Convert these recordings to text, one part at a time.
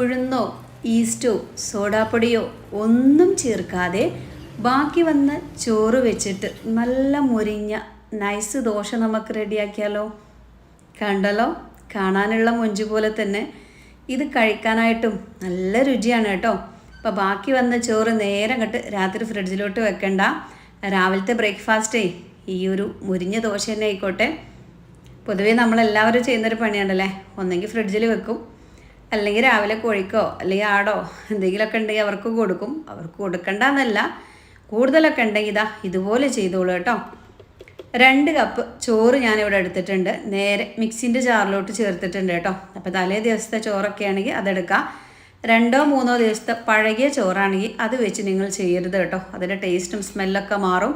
ഉഴുന്നോ ഈസ്റ്റോ സോഡാപ്പൊടിയോ ഒന്നും ചേർക്കാതെ ബാക്കി വന്ന ചോറ് വെച്ചിട്ട് നല്ല മുരിഞ്ഞ നൈസ് ദോശ നമുക്ക് റെഡിയാക്കിയാലോ? കണ്ടല്ലോ? കാണാനുള്ള മൊഞ്ച് പോലെ തന്നെ. ഇത് കഴിക്കാനായിട്ടും നല്ല രുചിയാണ് കേട്ടോ. അപ്പോൾ ബാക്കി വന്ന ചോറ് നേരെ അങ്ങോട്ട് രാത്രി ഫ്രിഡ്ജിലോട്ട് വെക്കണ്ട. രാവിലത്തെ ബ്രേക്ക്ഫാസ്റ്റേ ഈ ഒരു മുരിഞ്ഞ ദോശ തന്നെ ആയിക്കോട്ടെ. പൊതുവേ നമ്മളെല്ലാവരും ചെയ്യുന്നൊരു പണിയാണല്ലേ? ഒന്നെങ്കിൽ ഫ്രിഡ്ജിൽ വെക്കും. അല്ലെങ്കിൽ രാവിലെ കോഴിക്കോ അല്ലെങ്കിൽ ആടോ എന്തെങ്കിലുമൊക്കെ ഉണ്ടെങ്കിൽ അവർക്ക് കൊടുക്കും. അവർക്ക് കൊടുക്കണ്ടെന്നല്ല. കൂടുതലൊക്കെ ഉണ്ടെങ്കിൽ ഇതാ ഇതുപോലെ ചെയ്തോളൂ കേട്ടോ. രണ്ട് കപ്പ് ചോറ് ഞാൻ ഇവിടെ എടുത്തിട്ടുണ്ട്. നേരെ മിക്സിന്റെ ജാറിലോട്ട് ചേർത്തിട്ടുണ്ട് കേട്ടോ. അപ്പോൾ തലേ ദിവസത്തെ ചോറൊക്കെ ആണെങ്കിൽ അതെടുക്കാം. രണ്ടോ മൂന്നോ ദിവസത്തെ പഴകിയ ചോറാണെങ്കിൽ അത് വെച്ച് നിങ്ങൾ ചെയ്യരുത് കേട്ടോ. അതിന്റെ ടേസ്റ്റും സ്മെല്ലൊക്കെ മാറും.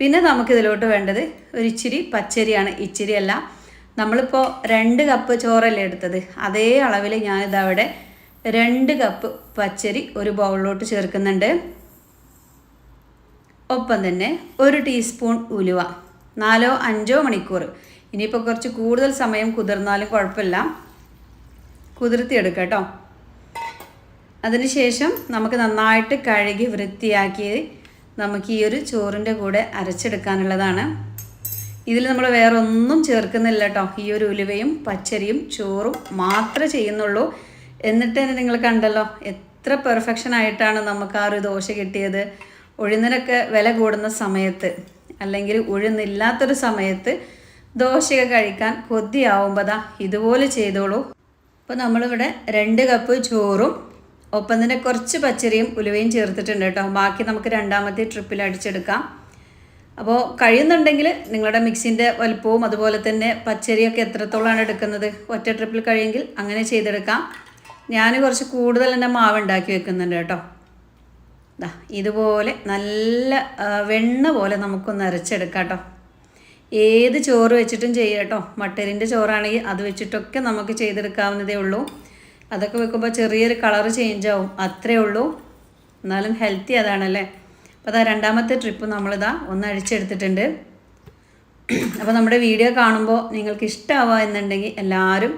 പിന്നെ നമുക്കിതിലോട്ട് വേണ്ടത് ഒരു ഇച്ചിരി പച്ചരിയാണ്. ഇച്ചിരി അല്ല നമ്മളിപ്പോൾ രണ്ട് കപ്പ് ചോറല്ലേ എടുത്തത്? അതേ അളവിൽ ഞാനിതവിടെ രണ്ട് കപ്പ് പച്ചരി ഒരു ബൗളിലോട്ട് ചേർക്കുന്നുണ്ട്. ഒപ്പം തന്നെ ഒരു ടീസ്പൂൺ ഉലുവ. നാലോ അഞ്ചോ മണിക്കൂർ. ഇനിയിപ്പോൾ കുറച്ച് കൂടുതൽ സമയം കുതിർന്നാലും കുഴപ്പമില്ല. കുതിർത്തിയെടുക്കുക കേട്ടോ. അതിനുശേഷം നമുക്ക് നന്നായിട്ട് കഴുകി വൃത്തിയാക്കി നമുക്ക് ഈ ഒരു ചോറിന്റെ കൂടെ അരച്ചെടുക്കാനുള്ളതാണ്. ഇതിൽ നമ്മൾ വേറെ ഒന്നും ചേർക്കുന്നില്ല കേട്ടോ ഈ ഒരു ഉലുവയും പച്ചരിയും ചോറും മാത്രമേ ചെയ്യുന്നുള്ളൂ. എന്നിട്ട് തന്നെ നിങ്ങൾ കണ്ടല്ലോ എത്ര പെർഫെക്ഷൻ ആയിട്ടാണ് നമുക്ക് ആ ഒരു ദോശ കിട്ടിയത്. ഉഴുന്നിനൊക്കെ വില കൂടുന്ന സമയത്ത് അല്ലെങ്കിൽ ഉഴുന്നില്ലാത്തൊരു സമയത്ത് ദോശയൊക്കെ കഴിക്കാൻ കൊതിയാവുമ്പോൾ ദാ ഇതുപോലെ ചെയ്തോളൂ. അപ്പോൾ നമ്മളിവിടെ രണ്ട് കപ്പ് ചോറും ഒപ്പം തന്നെ കുറച്ച് പച്ചരിയും ഉലുവയും ചേർത്തിട്ടുണ്ട് കേട്ടോ. ബാക്കി നമുക്ക് രണ്ടാമത്തെ ട്രിപ്പിൽ അടിച്ചെടുക്കാം. അപ്പോൾ കഴിയുന്നുണ്ടെങ്കിൽ നിങ്ങളുടെ മിക്സിന്റെ വലുപ്പവും അതുപോലെ തന്നെ പച്ചരിയൊക്കെ എത്രത്തോളമാണ് എടുക്കുന്നത്? ഒറ്റ ട്രിപ്പിൽ കഴിയുമെങ്കിൽ അങ്ങനെ ചെയ്തെടുക്കാം. ഞാൻ കുറച്ച് കൂടുതൽ തന്നെ മാവ് ഉണ്ടാക്കി വെക്കുന്നുണ്ട് കേട്ടോ. ദാ ഇതുപോലെ നല്ല വെണ്ണ പോലെ നമുക്കൊന്ന് അരച്ചെടുക്കാം കേട്ടോ. ഏത് ചോറ് വെച്ചിട്ടും ചെയ്യാം കേട്ടോ. മട്ടരിന്റെ ചോറാണെങ്കിൽ അത് വെച്ചിട്ടൊക്കെ നമുക്ക് ചെയ്തെടുക്കാവുന്നതേ ഉള്ളൂ. അതൊക്കെ വെക്കുമ്പോൾ ചെറിയൊരു കളർ ചേഞ്ച് ആവും. അത്രേ ഉള്ളൂ. എന്നാലും ഹെൽത്തി അതാണല്ലേ? അപ്പോൾ അതാ രണ്ടാമത്തെ ട്രിപ്പ് നമ്മളിതാ ഒന്ന് അഴിച്ചെടുത്തിട്ടുണ്ട്. അപ്പോൾ നമ്മുടെ വീഡിയോ കാണുമ്പോൾ നിങ്ങൾക്ക് ഇഷ്ടമാവുക എന്നുണ്ടെങ്കിൽ എല്ലാവരും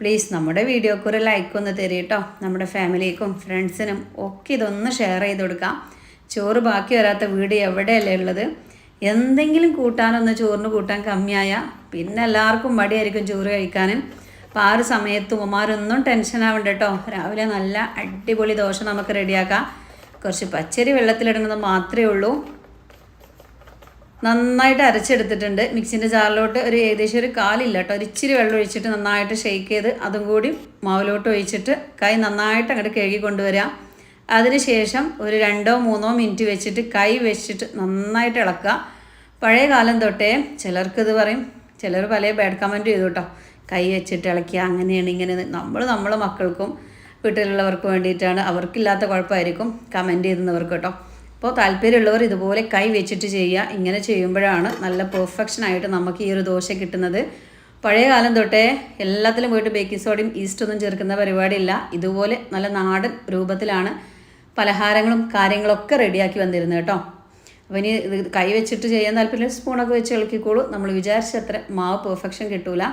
പ്ലീസ് നമ്മുടെ വീഡിയോക്ക് ഒരു ലൈക്ക് ഒന്ന് തരും കേട്ടോ നമ്മുടെ ഫാമിലിക്കും ഫ്രണ്ട്സിനും ഒക്കെ ഇതൊന്ന് ഷെയർ ചെയ്ത് കൊടുക്കാം. ചോറ് ബാക്കി വരാത്ത വീട് എവിടെയല്ലേ ഉള്ളത്? എന്തെങ്കിലും കൂട്ടാനൊന്ന് ചോറിന് കൂട്ടാൻ കമ്മിയായാൽ പിന്നെ എല്ലാവർക്കും മടിയായിരിക്കും ചോറ് കഴിക്കാനും. അപ്പോൾ ആ ഒരു സമയത്ത് ഉമാരൊന്നും ടെൻഷൻ ആവണ്ട കേട്ടോ രാവിലെ നല്ല അടിപൊളി ദോശ നമുക്ക് റെഡിയാക്കാം കുറച്ച് പച്ചരി വെള്ളത്തിലിടുന്നത് മാത്രമേ ഉള്ളൂ. നന്നായിട്ട് അരച്ചെടുത്തിട്ടുണ്ട്. മിക്സിന്റെ ജാറിലോട്ട് ഒരു ഏകദേശം ഒരു കാലില്ല കേട്ടോ. ഒരു ഇച്ചിരി വെള്ളം ഒഴിച്ചിട്ട് നന്നായിട്ട് ഷെയ്ക്ക് ചെയ്ത് അതും കൂടി മാവിലോട്ട് ഒഴിച്ചിട്ട് കൈ നന്നായിട്ട് അങ്ങോട്ട് കഴുകി കൊണ്ടുവരാം. അതിനുശേഷം ഒരു രണ്ടോ മൂന്നോ മിനിറ്റ് വെച്ചിട്ട് കൈ വെച്ചിട്ട് നന്നായിട്ട് ഇളക്കുക. പഴയ കാലം തൊട്ടേ ചിലർക്കിത് പറയും. ചിലർ പല ബാഡ് കമന്റ് ചെയ്തു കേട്ടോ. കൈ വെച്ചിട്ട് ഇളക്കുക അങ്ങനെയാണ് ഇങ്ങനെ നമ്മൾ നമ്മളെ മക്കൾക്കും വീട്ടിലുള്ളവർക്ക് വേണ്ടിയിട്ടാണ്. അവർക്കില്ലാത്ത കുഴപ്പമായിരിക്കും കമന്റ് ചെയ്യുന്നവർക്ക് കേട്ടോ. അപ്പോൾ താല്പര്യമുള്ളവർ ഇതുപോലെ കൈ വെച്ചിട്ട് ചെയ്യുക. ഇങ്ങനെ ചെയ്യുമ്പോഴാണ് നല്ല പെർഫെക്ഷൻ ആയിട്ട് നമുക്ക് ഈ ഒരു ദോശ കിട്ടുന്നത്. പഴയ കാലം തൊട്ടേ എല്ലാത്തിലും പോയിട്ട് ബേക്കിംഗ് സോഡയും ഈസ്റ്റൊന്നും ചേർക്കുന്ന പരിപാടിയില്ല. ഇതുപോലെ നല്ല നാടൻ രൂപത്തിലാണ് പലഹാരങ്ങളും കാര്യങ്ങളൊക്കെ റെഡിയാക്കി വന്നിരുന്നത് കേട്ടോ. അപ്പോൾ ഇനി ഇത് കൈ വെച്ചിട്ട് ചെയ്യാൻ താല്പര്യം സ്പൂണൊക്കെ വെച്ച് ഇളക്കിക്കോളൂ. നമ്മൾ വിചാരിച്ചത്ര മാവ് പെർഫെക്ഷൻ കിട്ടൂല.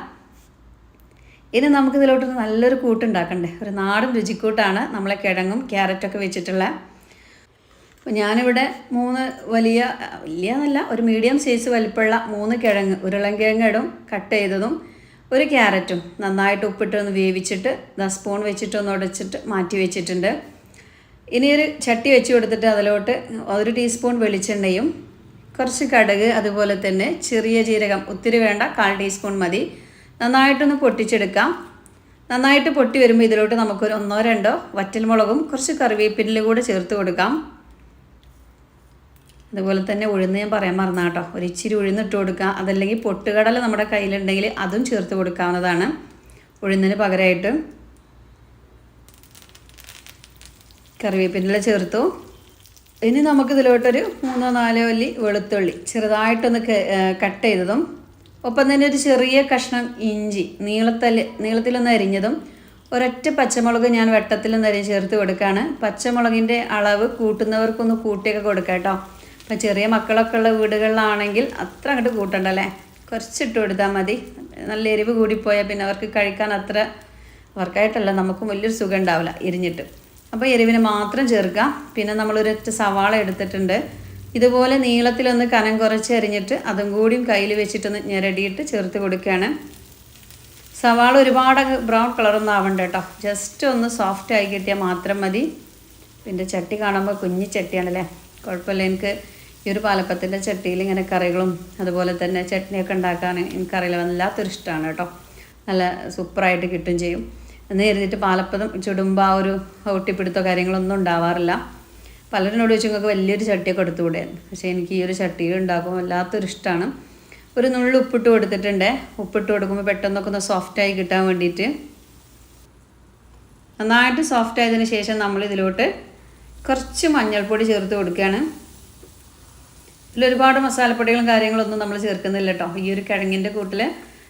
ഇനി നമുക്ക് ഇതിലോട്ട് നല്ലൊരു കൂട്ടുണ്ടാക്കണ്ടേ? ഒരു നാടൻ രുചിക്കൂട്ടാണ് നമ്മളെ കിഴങ്ങും ക്യാരറ്റൊക്കെ വെച്ചിട്ടുള്ള. അപ്പോൾ ഞാനിവിടെ മൂന്ന് വലിയ വലിയ എന്നല്ല ഒരു മീഡിയം സൈസ് വലിപ്പമുള്ള മൂന്ന് കിഴങ്ങ് ഉരുളൻകിഴങ്ങ് ഇടും കട്ട് ചെയ്തതും ഒരു ക്യാരറ്റും നന്നായിട്ട് ഉപ്പിട്ട് ഒന്ന് വേവിച്ചിട്ട് ദ സ്പൂൺ വെച്ചിട്ട് ഒന്ന് ഉടച്ചിട്ട് മാറ്റി വെച്ചിട്ടുണ്ട്. ഇനി ഒരു ചട്ടി വെച്ച് കൊടുത്തിട്ട് അതിലോട്ട് ഒരു ടീസ്പൂൺ വെളിച്ചെണ്ണയും കുറച്ച് കടുക് അതുപോലെ തന്നെ ചെറിയ ജീരകം ഒത്തിരി വേണ്ട കാൽ ടീസ്പൂൺ മതി. നന്നായിട്ടൊന്ന് പൊട്ടിച്ചെടുക്കാം. നന്നായിട്ട് പൊട്ടി വരുമ്പോൾ ഇതിലോട്ട് നമുക്കൊരു ഒന്നോ രണ്ടോ വറ്റൽമുളകും കുറച്ച് കറിവേപ്പിനിൽ കൂടെ ചേർത്ത് കൊടുക്കാം. അതുപോലെ തന്നെ ഉഴുന്ന് ഞാൻ പറയാൻ മറന്നാട്ടോ ഒരു ഇച്ചിരി ഉഴുന്നിട്ട് കൊടുക്കുക അതല്ലെങ്കിൽ പൊട്ടുകടല നമ്മുടെ കയ്യിലുണ്ടെങ്കിൽ അതും ചേർത്ത് കൊടുക്കാവുന്നതാണ്. ഉഴുന്നിന് പകരമായിട്ട് കറിവേപ്പിന്റെ ചേർത്തു. ഇനി നമുക്കിതിലോട്ടൊരു മൂന്നോ നാലോ അല്ലി വെളുത്തുള്ളി ചെറുതായിട്ടൊന്ന് കട്ട് ചെയ്തതും ഒപ്പം തന്നെ ഒരു ചെറിയ കഷ്ണം ഇഞ്ചി നീളത്തിൽ നീളത്തിലൊന്ന് അരിഞ്ഞതും ഒരൊറ്റ പച്ചമുളക് ഞാൻ വെട്ടത്തിലൊന്ന് അരിഞ്ഞ് ചേർത്ത് കൊടുക്കുകയാണ്. പച്ചമുളകിന്റെ അളവ് കൂട്ടുന്നവർക്കൊന്ന് കൂട്ടിയൊക്കെ കൊടുക്കാം കേട്ടോ. അപ്പം ചെറിയ മക്കളൊക്കെ ഉള്ള വീടുകളിലാണെങ്കിൽ അത്ര അങ്ങോട്ട് കൂട്ടണ്ട അല്ലേ? കുറച്ചിട്ട് കൊടുത്താൽ മതി. നല്ല എരിവ് കൂടിപ്പോയാൽ പിന്നെ അവർക്ക് കഴിക്കാൻ അത്ര അവർക്കായിട്ടല്ല നമുക്കും വലിയൊരു സുഖം ഉണ്ടാവില്ല എരിഞ്ഞിട്ട് അപ്പോൾ എരിവിന് മാത്രം ചേർക്കുക. പിന്നെ നമ്മളൊരൊറ്റ സവാള എടുത്തിട്ടുണ്ട്. ഇതുപോലെ നീളത്തിലൊന്ന് കനം കുറച്ച് അരിഞ്ഞിട്ട് അതും കൂടിയും കയ്യിൽ വെച്ചിട്ടൊന്ന് ഞെരടിയിട്ട് ചേർത്ത് കൊടുക്കുകയാണ്. സവാള ഒരുപാട് ബ്രൗൺ കളറൊന്നും ആവണ്ട കേട്ടോ. ജസ്റ്റ് ഒന്ന് സോഫ്റ്റ് ആയി കിട്ടിയാൽ മാത്രം മതി. പിന്നെ ചട്ടി കാണുമ്പോൾ കുഞ്ഞി ചട്ടിയാണല്ലേ കുഴപ്പമില്ല. എനിക്ക് ഈ ഒരു പാലപ്പത്തിന്റെ ചട്ടിയിൽ ഇങ്ങനെ കറികളും അതുപോലെ തന്നെ ചട്നിയൊക്കെ ഉണ്ടാക്കാൻ എനിക്കറിയില്ല. വല്ലാത്തൊരു ഇഷ്ടമാണ് കേട്ടോ. നല്ല സൂപ്പറായിട്ട് കിട്ടും ചെയ്യും. എന്ന് കരുതിയിട്ട് പാലപ്പതം ചുടുമ്പോൾ ആ ഒരു ഒട്ടിപ്പിടുത്തോ കാര്യങ്ങളൊന്നും ഉണ്ടാവാറില്ല. പലരിനോട് ചോദിച്ചു നിങ്ങൾക്ക് വലിയൊരു ചട്ടിയൊക്കെ എടുത്തുകൂടെ? പക്ഷേ എനിക്ക് ഈ ഒരു ചട്ടിയിൽ ഉണ്ടാക്കുമ്പോൾ വല്ലാത്തൊരു ഇഷ്ടമാണ് ഒരു നുള്ളു ഉപ്പിട്ട് കൊടുത്തിട്ടുണ്ട്. ഉപ്പിട്ട് കൊടുക്കുമ്പോൾ പെട്ടെന്നൊക്കെ ഒന്ന് സോഫ്റ്റായി കിട്ടാൻ വേണ്ടിയിട്ട്. നന്നായിട്ട് സോഫ്റ്റ് ആയതിനു ശേഷം നമ്മൾ ഇതിലോട്ട് കുറച്ച് മഞ്ഞൾപ്പൊടി ചേർത്ത് കൊടുക്കുകയാണ്. ഇതിൽ ഒരുപാട് മസാലപ്പൊടികളും കാര്യങ്ങളൊന്നും നമ്മൾ ചേർക്കുന്നില്ല കേട്ടോ. ഈ ഒരു കിഴങ്ങിന്റെ കൂട്ടിൽ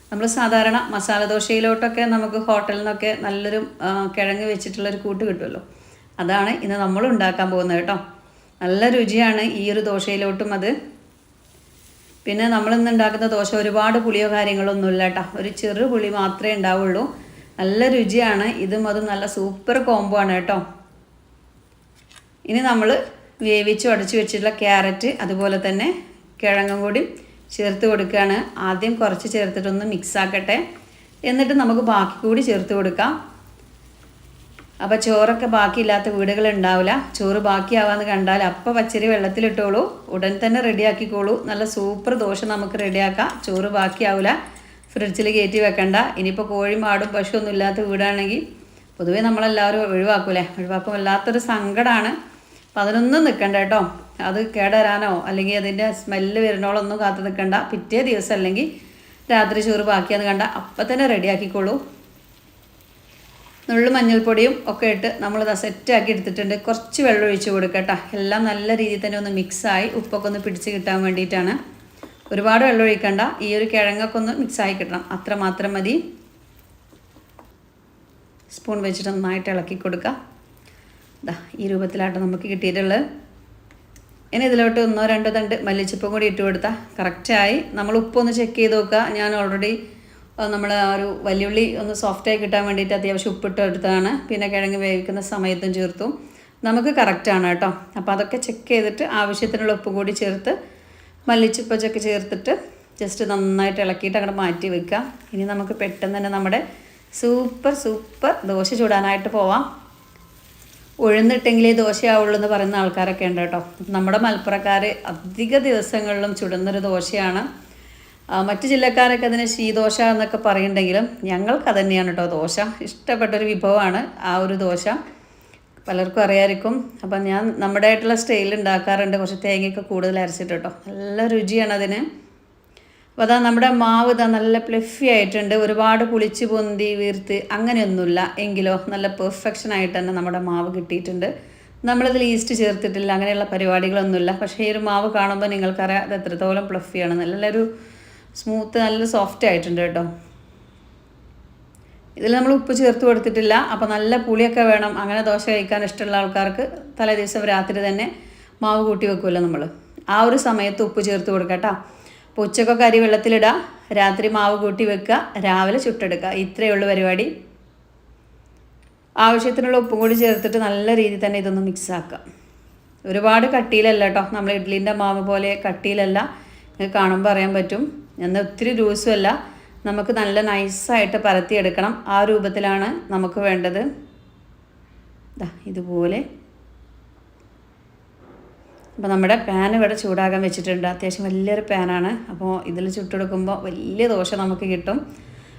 നമ്മൾ സാധാരണ മസാല ദോശയിലോട്ടൊക്കെ നമുക്ക് ഹോട്ടലിൽ നിന്നൊക്കെ നല്ലൊരു കിഴങ്ങ് വെച്ചിട്ടുള്ളൊരു കൂട്ട് കിട്ടുമല്ലോ. അതാണ് ഇന്ന് നമ്മൾ ഉണ്ടാക്കാൻ പോകുന്നത് കേട്ടോ. നല്ല രുചിയാണ് ഈ ഒരു ദോശയിലോട്ടും അത്. പിന്നെ നമ്മൾ ഇന്ന് ഉണ്ടാക്കുന്ന ദോശ ഒരുപാട് പുളിയോ കാര്യങ്ങളൊന്നും ഇല്ല കേട്ടോ. ഒരു ചെറു പുളി മാത്രമേ ഉണ്ടാവുള്ളൂ. നല്ല രുചിയാണ്. ഇതും അതും നല്ല സൂപ്പർ കോംബോ ആണ് കേട്ടോ. ഇനി നമ്മൾ വേവിച്ച് അടച്ചു വെച്ചിട്ടുള്ള ക്യാരറ്റ് അതുപോലെ തന്നെ കിഴങ്ങും കൂടി ചേർത്ത് കൊടുക്കുകയാണ്. ആദ്യം കുറച്ച് ചേർത്തിട്ടൊന്ന് മിക്സ് ആക്കട്ടെ. എന്നിട്ട് നമുക്ക് ബാക്കി കൂടി ചേർത്ത് കൊടുക്കാം. അപ്പോൾ ചോറൊക്കെ ബാക്കിയില്ലാത്ത വീടുകൾ ഉണ്ടാവില്ല. ചോറ് ബാക്കിയാവാന്ന് കണ്ടാൽ അപ്പം പച്ചരി വെള്ളത്തിലിട്ടോളൂ. ഉടൻ തന്നെ റെഡിയാക്കിക്കോളൂ. നല്ല സൂപ്പർ ദോശ നമുക്ക് റെഡിയാക്കാം. ചോറ് ബാക്കിയാവില്ല ഫ്രിഡ്ജിൽ കയറ്റി വെക്കണ്ട. ഇനിയിപ്പോൾ കോഴി മാടും പശുവൊന്നും ഇല്ലാത്ത വീടാണെങ്കിൽ പൊതുവേ നമ്മളെല്ലാവരും ഒഴിവാക്കൂലേ? ഒഴിവാക്കും വല്ലാത്തൊരു സങ്കടമാണ് അപ്പം അതിനൊന്നും നിൽക്കണ്ട കേട്ടോ. അത് കേടരാനോ അല്ലെങ്കിൽ അതിന്റെ സ്മെല്ല് വരുന്നോളൊന്നും കാത്തു നിൽക്കണ്ട. പിറ്റേ ദിവസം അല്ലെങ്കിൽ രാത്രി ചോറ് ബാക്കിയാന്ന് കണ്ട അപ്പം തന്നെ റെഡിയാക്കിക്കോളൂ. നുള്ളു മഞ്ഞൾപ്പൊടിയും ഒക്കെ ഇട്ട് നമ്മളിത് സെറ്റാക്കി എടുത്തിട്ടുണ്ട്. കുറച്ച് വെള്ളം ഒഴിച്ച് കൊടുക്കട്ടോ എല്ലാം നല്ല രീതിയിൽ തന്നെ ഒന്ന് മിക്സായി ഉപ്പൊക്കെ ഒന്ന് പിടിച്ച് കിട്ടാൻ വേണ്ടിയിട്ടാണ്. ഒരുപാട് വെള്ളം ഒഴിക്കണ്ട. ഈ ഒരു കിഴങ്ങൊക്കെ ഒന്ന് മിക്സായി കിട്ടണം. അത്ര മാത്രം മതി. സ്പൂൺ വെച്ചിട്ട് നന്നായിട്ട് ഇളക്കി കൊടുക്കുക ഇതാ ഈ രൂപത്തിലാട്ടോ നമുക്ക് കിട്ടിയിട്ടുള്ളത്. ഇനി ഇതിലോട്ട് ഒന്നോ രണ്ടോ തണ്ട് മല്ലിച്ചപ്പും കൂടി ഇട്ട് കൊടുത്താൽ കറക്റ്റായി നമ്മൾ ഉപ്പൊന്ന് ചെക്ക് ചെയ്ത് നോക്കുക ഞാൻ ഓൾറെഡി നമ്മൾ ആ ഒരു വലിയുള്ളി ഒന്ന് സോഫ്റ്റായി കിട്ടാൻ വേണ്ടിയിട്ട് അത്യാവശ്യം ഉപ്പിട്ട് എടുത്തതാണ്. പിന്നെ കിഴങ്ങ് വേവിക്കുന്ന സമയത്തും ചേർത്തു. നമുക്ക് കറക്റ്റാണ് കേട്ടോ. അപ്പോൾ അതൊക്കെ ചെക്ക് ചെയ്തിട്ട് ആവശ്യത്തിനുള്ള ഉപ്പ് കൂടി ചേർത്ത് മല്ലിച്ചപ്പൊക്കെ ചേർത്തിട്ട് ജസ്റ്റ് നന്നായിട്ട് ഇളക്കിയിട്ട് അങ്ങോട്ട് മാറ്റി വെക്കുക. ഇനി നമുക്ക് പെട്ടെന്ന് തന്നെ നമ്മുടെ സൂപ്പർ സൂപ്പർ ദോശ ചൂടാനായിട്ട് പോവാം. ഉഴുന്നിട്ടെങ്കിലേ ദോശയാവുള്ളൂ എന്ന് പറയുന്ന ആൾക്കാരൊക്കെ ഉണ്ട് കേട്ടോ. നമ്മുടെ മലപ്പുറക്കാർ അധിക ദിവസങ്ങളിലും ചുടുന്നൊരു ദോശയാണ്. മറ്റു ജില്ലക്കാരൊക്കെ അതിന് ശീദോശ എന്നൊക്കെ പറയുന്നുണ്ടെങ്കിലും ഞങ്ങൾക്ക് തന്നെയാണ് കേട്ടോ ദോശ. ഇഷ്ടപ്പെട്ടൊരു വിഭവമാണ് ആ ഒരു ദോശ. പലർക്കും അറിയാമായിരിക്കും അപ്പം ഞാൻ നമ്മുടെ ആയിട്ടുള്ള സ്റ്റൈലിൽ ഉണ്ടാക്കാറുണ്ട് കുറച്ച് തേങ്ങയൊക്കെ കൂടുതൽ അരച്ചിട്ട് കേട്ടോ നല്ല രുചിയാണ് അതിന്. അപ്പോൾ അതാ നമ്മുടെ മാവ് ഇതാ നല്ല പ്ലഫി ആയിട്ടുണ്ട്. ഒരുപാട് പുളിച്ച് പൊന്തി വീർത്ത് അങ്ങനെയൊന്നുമില്ല. എങ്കിലോ നല്ല പെർഫെക്ഷൻ ആയിട്ട് തന്നെ നമ്മുടെ മാവ് കിട്ടിയിട്ടുണ്ട്. നമ്മളിതിൽ ഈസ്റ്റ് ചേർത്തിട്ടില്ല. അങ്ങനെയുള്ള പരിപാടികളൊന്നുമില്ല. പക്ഷേ ഈ ഒരു മാവ് കാണുമ്പോൾ നിങ്ങൾക്കറിയാം അത് എത്രത്തോളം പ്ലഫിയാണ് നല്ലൊരു സ്മൂത്ത് നല്ല സോഫ്റ്റ് ആയിട്ടുണ്ട് കേട്ടോ. ഇതിൽ നമ്മൾ ഉപ്പ് ചേർത്ത് കൊടുത്തിട്ടില്ല. അപ്പോൾ നല്ല പുളിയൊക്കെ വേണം. അങ്ങനെ ദോശ കഴിക്കാൻ ഇഷ്ടമുള്ള ആൾക്കാർക്ക് തലേ ദിവസം രാത്രി തന്നെ മാവ് കൂട്ടി വെക്കുമല്ലോ നമ്മൾ ആ ഒരു സമയത്ത് ഉപ്പ് ചേർത്ത് കൊടുക്കട്ടോ അപ്പോൾ ഉച്ചക്കൊക്കെ അരി വെള്ളത്തിലിടുക. രാത്രി മാവ് കൂട്ടി വെക്കുക. രാവിലെ ചുട്ടെടുക്കുക. ഇത്രയേ ഉള്ളൂ പരിപാടി. ആവശ്യത്തിനുള്ള ഉപ്പും കൂടി ചേർത്തിട്ട് നല്ല രീതിയിൽ തന്നെ ഇതൊന്ന് മിക്സ് ആക്കുക. ഒരുപാട് കട്ടിയിലല്ല കേട്ടോ. നമ്മൾ ഇഡ്ഡലിന്റെ മാവ് പോലെ കട്ടിയിലല്ല. നിങ്ങൾക്ക് കാണുമ്പോൾ അറിയാൻ പറ്റും. എന്നാൽ ഒത്തിരി ലൂസുമല്ല നമുക്ക് നല്ല നൈസായിട്ട് പരത്തിയെടുക്കണം. ആ രൂപത്തിലാണ് നമുക്ക് വേണ്ടത്. ഇതുപോലെ. അപ്പോൾ നമ്മുടെ പാൻ ഇവിടെ ചൂടാകാൻ വെച്ചിട്ടുണ്ട്. അത്യാവശ്യം വലിയൊരു പാനാണ് അപ്പോൾ ഇതിൽ ചുട്ടെടുക്കുമ്പോൾ വലിയ ദോശ നമുക്ക് കിട്ടും.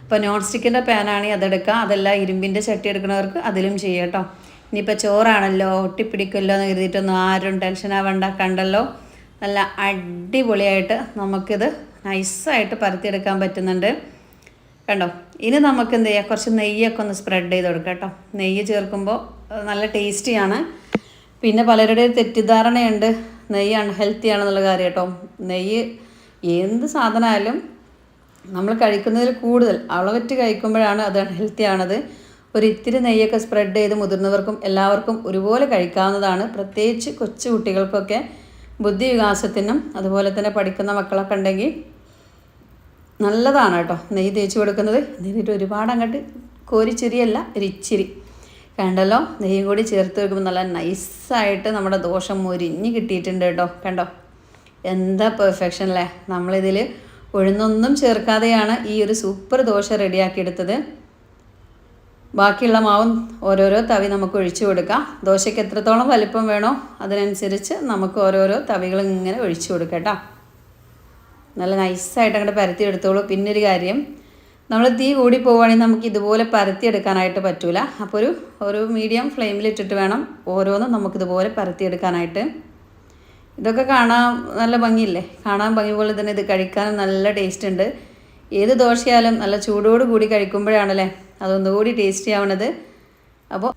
അപ്പോൾ നോൺ സ്റ്റിക്കിന്റെ പാനാണെങ്കിൽ അതെടുക്കാം. അതല്ല ഇരുമ്പിന്റെ ചട്ടി എടുക്കുന്നവർക്ക് അതിലും ചെയ്യാം കേട്ടോ. ഇനിയിപ്പോൾ ചോറാണല്ലോ ഒട്ടിപ്പിടിക്കുമല്ലോ എന്ന് കരുതിയിട്ടൊന്നും ആരും ടെൻഷൻ ആവണ്ട കണ്ടല്ലോ. നല്ല അടിപൊളിയായിട്ട് നമുക്കിത് നൈസായിട്ട് പരത്തിയെടുക്കാൻ പറ്റുന്നുണ്ട്. കണ്ടോ? ഇനി നമുക്ക് എന്ത് ചെയ്യാം? കുറച്ച് നെയ്യൊക്കെ ഒന്ന് സ്പ്രെഡ് ചെയ്ത് കൊടുക്കാം കേട്ടോ. നെയ്യ് ചേർക്കുമ്പോൾ നല്ല ടേസ്റ്റിയാണ് പിന്നെ പലരുടെയും തെറ്റിദ്ധാരണയുണ്ട്. നെയ്യ് അൺഹെൽത്തി ആണെന്നുള്ള കാര്യം കേട്ടോ. നെയ്യ് എന്ത് സാധനമായാലും നമ്മൾ കഴിക്കുന്നതിൽ കൂടുതൽ അളവറ്റ് കഴിക്കുമ്പോഴാണ് അത് അൺഹെൽത്തി ആണത്. ഒരു ഇത്തിരി നെയ്യൊക്കെ സ്പ്രെഡ് ചെയ്ത് മുതിർന്നവർക്കും എല്ലാവർക്കും ഒരുപോലെ കഴിക്കാവുന്നതാണ്. പ്രത്യേകിച്ച് കൊച്ചു കുട്ടികൾക്കൊക്കെ ബുദ്ധി വികാസത്തിനും അതുപോലെ തന്നെ പഠിക്കുന്ന മക്കളൊക്കെ ഉണ്ടെങ്കിൽ നല്ലതാണ് കേട്ടോ. നെയ്യ് തേച്ച് കൊടുക്കുന്നത്. എന്നിട്ട് ഒരുപാട് അങ്ങോട്ട് കോരിച്ചിരിയല്ല ഒരു ഇച്ചിരി. കണ്ടല്ലോ? നെയ്യും കൂടി ചേർത്ത് വെക്കുമ്പോൾ നല്ല നൈസായിട്ട് നമ്മുടെ ദോഷം മുരിഞ്ഞ് കിട്ടിയിട്ടുണ്ട് കേട്ടോ. കണ്ടോ? എന്താ പെർഫെക്ഷൻ അല്ലേ നമ്മളിതിൽ ഉഴുന്നൊന്നും ചേർക്കാതെയാണ് ഈ ഒരു സൂപ്പർ ദോശ റെഡിയാക്കി എടുത്തത് ബാക്കിയുള്ള മാവും ഓരോരോ തവി നമുക്ക് ഒഴിച്ചു കൊടുക്കാം. ദോശയ്ക്ക് എത്രത്തോളം വലിപ്പം വേണോ അതിനനുസരിച്ച് നമുക്ക് ഓരോരോ തവികൾ ഇങ്ങനെ ഒഴിച്ചു കൊടുക്കാം കേട്ടോ. നല്ല നൈസായിട്ട് അങ്ങോട്ട് പരത്തി എടുത്തോളൂ. പിന്നെ ഒരു കാര്യം നമ്മൾ തീ കൂടി പോവുകയാണെങ്കിൽ നമുക്ക് ഇതുപോലെ പരത്തി എടുക്കാനായിട്ട് പറ്റൂല. അപ്പോൾ ഒരു ഒരു മീഡിയം ഫ്ലെയിമിലിട്ടിട്ട് വേണം ഓരോന്നും നമുക്കിതുപോലെ പരത്തി എടുക്കാനായിട്ട്. ഇതൊക്കെ കാണാൻ നല്ല ഭംഗിയില്ലേ? കാണാൻ ഭംഗി പോലെ തന്നെ ഇത് കഴിക്കാനും നല്ല ടേസ്റ്റ് ഉണ്ട്. ഏത് ദോശയാലും നല്ല ചൂടോട് കൂടി കഴിക്കുമ്പോഴാണല്ലേ അതൊന്നുകൂടി ടേസ്റ്റി ആവണത്. അപ്പോൾ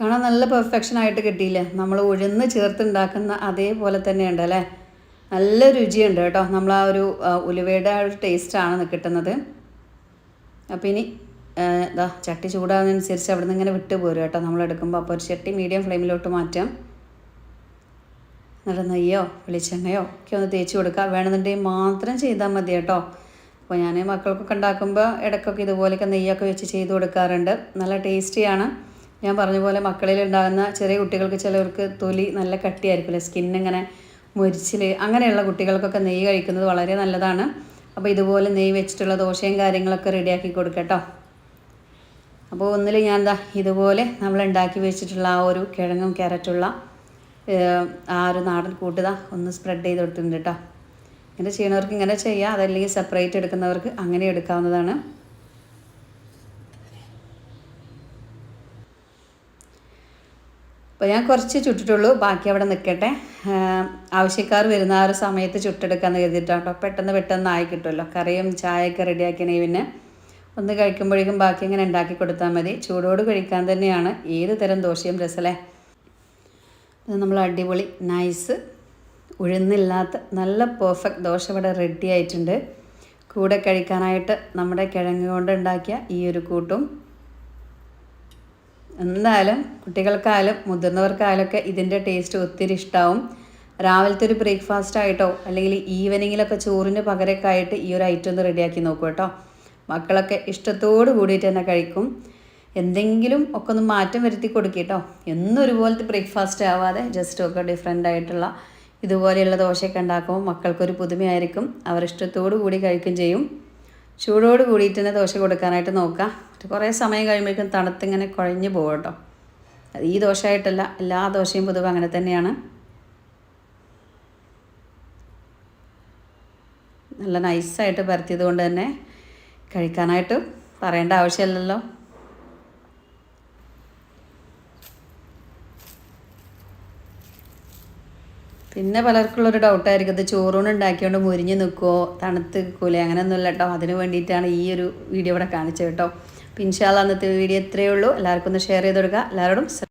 കാണാൻ നല്ല പെർഫെക്ഷൻ ആയിട്ട് കിട്ടിയില്ലേ? നമ്മൾ ഉഴുന്ന് ചേർത്തുണ്ടാക്കുന്ന അതേപോലെ തന്നെ ഉണ്ട് അല്ലേ നല്ല രുചിയുണ്ട് കേട്ടോ. നമ്മൾ ആ ഒരു ഉലുവയുടെ ആ ഒരു ടേസ്റ്റാണ് കിട്ടുന്നത്. അപ്പോൾ ഇനി എന്താ ചട്ടി ചൂടാകുന്നതനുസരിച്ച് അവിടെ നിന്ന് ഇങ്ങനെ വിട്ട് പോരും കേട്ടോ. നമ്മൾ എടുക്കുമ്പോൾ അപ്പോൾ ഒരു ചട്ടി മീഡിയം ഫ്ലെയിമിലോട്ട് മാറ്റാം. നല്ല നെയ്യോ വെളിച്ചെണ്ണയോ ഒക്കെ ഒന്ന് തേച്ച് കൊടുക്കുക വേണമെന്നുണ്ടെങ്കിൽ മാത്രം ചെയ്താൽ മതി കേട്ടോ. അപ്പോൾ ഞാൻ മക്കൾക്കൊക്കെ ഉണ്ടാക്കുമ്പോൾ ഇടയ്ക്കൊക്കെ ഇതുപോലെയൊക്കെ നെയ്യൊക്കെ വെച്ച് ചെയ്ത് കൊടുക്കാറുണ്ട്. നല്ല ടേസ്റ്റിയാണ് ഞാൻ പറഞ്ഞ പോലെ മക്കളിൽ ഉണ്ടാകുന്ന ചെറിയ കുട്ടികൾക്ക് ചിലവർക്ക് തൊലി നല്ല കട്ടിയായിരിക്കില്ലേ സ്കിന്നിങ്ങനെ മുരിച്ചിൽ അങ്ങനെയുള്ള കുട്ടികൾക്കൊക്കെ നെയ്യ് കഴിക്കുന്നത് വളരെ നല്ലതാണ്. അപ്പോൾ ഇതുപോലെ നെയ്യ് വെച്ചിട്ടുള്ള ദോശയും കാര്യങ്ങളൊക്കെ റെഡിയാക്കി കൊടുക്കട്ടോ അപ്പോൾ ഒന്നിൽ ഞാൻ എന്താ ഇതുപോലെ നമ്മൾ ഉണ്ടാക്കി വെച്ചിട്ടുള്ള ആ ഒരു കിഴങ്ങും ക്യാരറ്റുള്ള ആ ഒരു നാടൻ കൂട്ടുക ഒന്ന് സ്പ്രെഡ് ചെയ്ത് കൊടുത്തിട്ടുണ്ട് കേട്ടോ ഇങ്ങനെ ചെയ്യുന്നവർക്ക് ഇങ്ങനെ ചെയ്യാം. അതല്ലെങ്കിൽ സെപ്പറേറ്റ് എടുക്കുന്നവർക്ക് അങ്ങനെ എടുക്കാവുന്നതാണ്. അപ്പോൾ ഞാൻ കുറച്ച് ചുട്ടിട്ടുള്ളൂ. ബാക്കി അവിടെ നിൽക്കട്ടെ ആവശ്യക്കാർ വരുന്ന ആ ഒരു സമയത്ത് ചുട്ടെടുക്കാമെന്ന് കരുതിയിട്ടാണ് പെട്ടെന്ന് പെട്ടെന്ന് ആയി കിട്ടുമല്ലോ. കറിയും ചായയൊക്കെ റെഡിയാക്കിയണെങ്കിൽ പിന്നെ. ഒന്ന് കഴിക്കുമ്പോഴേക്കും ബാക്കി ഇങ്ങനെ ഉണ്ടാക്കി കൊടുത്താൽ മതി. ചൂടോട് കഴിക്കാൻ തന്നെയാണ് ഏത് തരം ദോശയും രസമല്ലേ ഇത് നമ്മൾ അടിപൊളി നൈസ് ഉഴുന്നില്ലാത്ത നല്ല പെർഫെക്റ്റ് ദോശ ഇവിടെ റെഡി ആയിട്ടുണ്ട്. കൂടെ കഴിക്കാനായിട്ട് നമ്മുടെ കിഴങ്ങ് കൊണ്ട് ഉണ്ടാക്കിയ ഈ ഒരു കൂട്ടും എന്തായാലും കുട്ടികൾക്കായാലും മുതിർന്നവർക്കായാലും ഒക്കെ ഇതിന്റെ ടേസ്റ്റ് ഒത്തിരി ഇഷ്ടമാവും രാവിലത്തെ ഒരു ബ്രേക്ക്ഫാസ്റ്റ് ആയിട്ടോ അല്ലെങ്കിൽ ഈവനിങ്ങിലൊക്കെ ചോറിന് പകരമൊക്കെ ആയിട്ട് ഈ ഒരു ഐറ്റം ഒന്ന് റെഡിയാക്കി നോക്കൂ കേട്ടോ. മക്കളൊക്കെ ഇഷ്ടത്തോട് കൂടിയിട്ട് തന്നെ കഴിക്കും. എന്തെങ്കിലും ഒക്കെ ഒന്ന് മാറ്റം വരുത്തി കൊടുക്കിട്ടോ കേട്ടോ. എന്നും ഒരുപോലത്തെ ബ്രേക്ക്ഫാസ്റ്റ് ആവാതെ ജസ്റ്റ് ഒക്കെ ഡിഫറെന്റ് ആയിട്ടുള്ള ഇതുപോലെയുള്ള ദോശയൊക്കെ ഉണ്ടാക്കുമ്പോൾ മക്കൾക്കൊരു പുതുമയായിരിക്കും. അവർ ഇഷ്ടത്തോടു കൂടി കഴിക്കുകയും ചെയ്യും. ചൂടോട് കൂടിയിട്ട് തന്നെ ദോശ കൊടുക്കാനായിട്ട് നോക്കാം കുറേ സമയം കഴിയുമ്പോഴേക്കും തണുത്തിങ്ങനെ കുഴഞ്ഞു പോകും കേട്ടോ. ഈ ദോശയായിട്ടല്ല എല്ലാ ദോശയും പൊതുവെ അങ്ങനെ തന്നെയാണ്. നല്ല നൈസായിട്ട് പരത്തിയത് കൊണ്ട് തന്നെ കഴിക്കാനായിട്ട് പറയേണ്ട ആവശ്യമില്ലല്ലോ. പിന്നെ പലർക്കുള്ളൊരു ഡൗട്ടായിരിക്കും ഇത് ചോറൂണ് ഉണ്ടാക്കിയോണ്ട് മുരിഞ്ഞ് നിൽക്കുമോ തണുത്ത് നിൽക്കൂലേ അങ്ങനെയൊന്നുമില്ല കേട്ടോ. അതിന് വേണ്ടിയിട്ടാണ് ഈ ഒരു വീഡിയോ ഇവിടെ കാണിച്ചത് കേട്ടോ. അപ്പം ഇൻഷാല്ല അന്നത്തെ വീഡിയോ ഇത്രയേ ഉള്ളൂ. എല്ലാവർക്കും ഒന്ന് ഷെയർ ചെയ്ത് കൊടുക്കുക. എല്ലാവരോടും